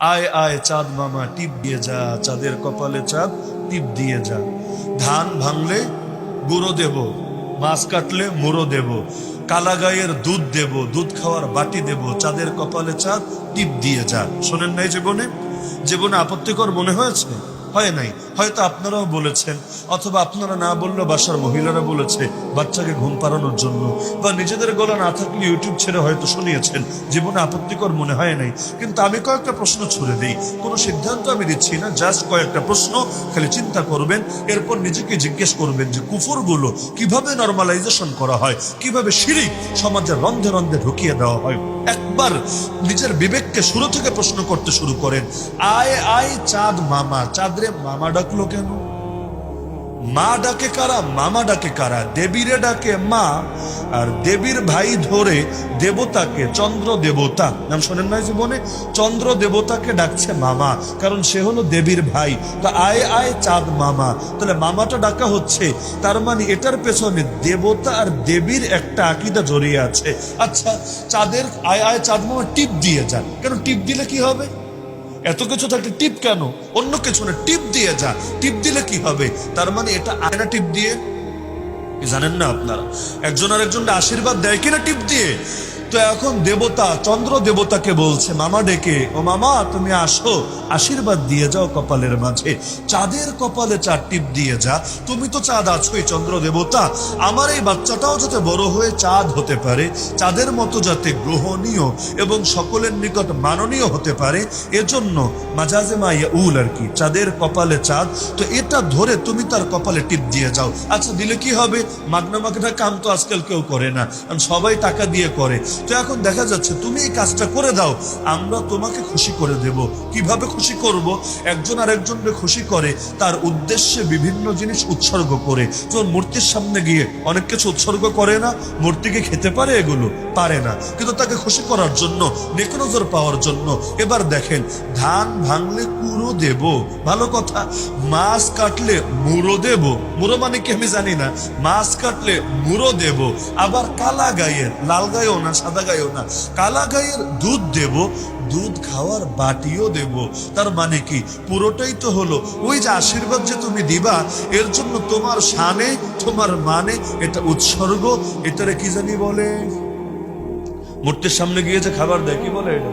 আয় আয়, চাঁদ মামা, টিপ দিয়ে যা, চাঁদের কপালে চাঁদ, টিপ দিয়ে যা। ধান ভাঙলে গুঁড়ো দেব, মাছ কাটলে মুড়ো দেব কালা গায়ের দুধ দেব, দুধ খাওয়ার বাটি দেব, চাঁদের কপালে চাঁদ, টিপ দিয়ে যা। শোনেন নাই জীবনে? জীবনে আপত্তিকর মনে হয়েছে? হয় নাই। হয়তো আপনারাও বলেছেন, অথবা আপনারা না বললেও বাসার মহিলারা বলেছে বাচ্চাকে ঘুম পাড়ানোর জন্য। বা নিজেদের গলা না থাকলে ইউটিউব ছেড়ে হয়তো শুনিয়েছেন, জীবনে আপত্তিকর মনে হয় নাই। কিন্তু আমি কয়েকটা প্রশ্ন ছুড়ে দিই। কোনো সিদ্ধান্ত আমি দিচ্ছি না, জাস্ট কয়েকটা প্রশ্ন, খালি চিন্তা করবেন, এরপর নিজেকে জিজ্ঞেস করবেন যে কুফরগুলো কীভাবে নর্মালাইজেশন করা হয়, কীভাবে শিরিক সমাজের রন্ধে রন্ধে ঢুকিয়ে দেওয়া হয়। একবার নিজের বিবেককে শুরু থেকে প্রশ্ন করতে শুরু করেন, আয় আয় চাঁদ মামা, চাঁদরে মামা ডাকলো কেন? মা ডাকে কারা? মামা ডাকে কারা? দেবীরে ডাকে মা, আর দেবীর ভাই ধরে দেবতাকে, চন্দ্র দেবতা, নাম শোনেন না জীবনে? চন্দ্র দেবতাকে ডাকছে মামা, কারণ সে হলো দেবীর ভাই। তো আয় আয় চাঁদ মামা। তাহলে মামাটা ডাকা হচ্ছে, তার মানে এটার পেছনে দেবতা আর দেবীর একটা আকিদা জড়িয়ে আছে। আচ্ছা চাঁদের, আয় আয় চাঁদ মামা, টিপ দিয়ে যান। কেন টিপ দিলে কি হবে? এত কিছু থাকলে টিপ কেন? অন্য কিছু না, টিপ দিয়ে যা। টিপ দিলে কি হবে? তার মানে এটা আয়না টিপ দিয়ে? জানেন না আপনারা? একজন আর একজনকে আশীর্বাদ দেয় কিনা টিপ দিয়ে? তো এখন দেবতা, চন্দ্র দেবতাকে বলছে, মামা ডেকে, ও মামা, তুমি আসো, আশীর্বাদ দিয়ে যাও কপালের মাঝে। চাঁদের কপালে চার টিপ দিয়ে যা, তুমি তো চাঁদ আছোই, চন্দ্র দেবতা। আমার এই বাচ্চাটাও যাতে বড় হয়ে চাঁদ হতে পারে, চাঁদের মতো যাতে গ্রহণীয় এবং সকলের নিকট মাননীয় হতে পারে, এজন্য মাঝাজে মাইয়া উল আর কি, চাঁদের কপালে চাঁদ, তো এটা ধরে তুমি তার কপালে টিপ দিয়ে যাও। আচ্ছা দিলে কি হবে? মাগনা মাগনা কাম তো আজকাল কেউ করে না, কারণ সবাই টাকা দিয়ে করে। তো এখন দেখা যাচ্ছে তুমি এই কাজটা করে দাও, আমরা তোমাকে খুশি করে দেব। কীভাবে খুশি করব? একজন আরেকজনকে খুশি করে, তার উদ্দেশ্যে বিভিন্ন জিনিস উৎসর্গ করে। যেমন মূর্তির সামনে গিয়ে অনেক কিছু উৎসর্গ করে না মূর্তিকে খেতে পারে এগুলো? পারে না। কিন্তু তাকে খুশি করার জন্য নেকনজর পাওয়ার জন্য, এবার দেখেন, ধান ভাঙলে কুড়ো দেব। ভালো কথা, মাছ কাটলে মুড়ো দেব। মুড়ো মানে কি আমি জানি না, মাছ কাটলে মুড়ো দেব। আবার কালা গায়ের লাল গায়েও না সাদা গায়েও না। কালা গায়ের দুধ দেব, দুধ খাওয়ার বাটিও দেব। তার মানে কি? পুরোটাই তো হলো। ওই যে আশীর্বাদ যে তুমি দিবা, এর জন্য তোমার শানে, তোমার মানে এটা উৎসর্গ। এটারে কি জানি বলে? মূর্তির সামনে গিয়ে যে খাবার দেয়, কি বলে এটা?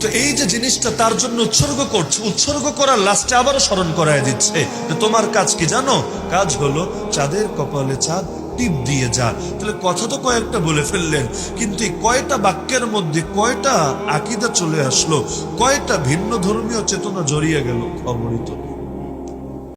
তো এই যে জিনিসটা তার জন্য উৎসর্গ করছে, উৎসর্গ করার লাস্টে আবারও স্মরণ করায় দিচ্ছে। তোমার কাজ কি জানো? কাজ হলো চাঁদের কপালে চাঁদ টিপ দিয়ে যা তাহলে কথা তো কয়েকটা বলে ফেললেন, কিন্তু এই কয়টা বাক্যের মধ্যে কয়টা আকিদা চলে আসলো, কয়টা ভিন্ন ধর্মীয় চেতনা জড়িয়ে গেল খবরই তো।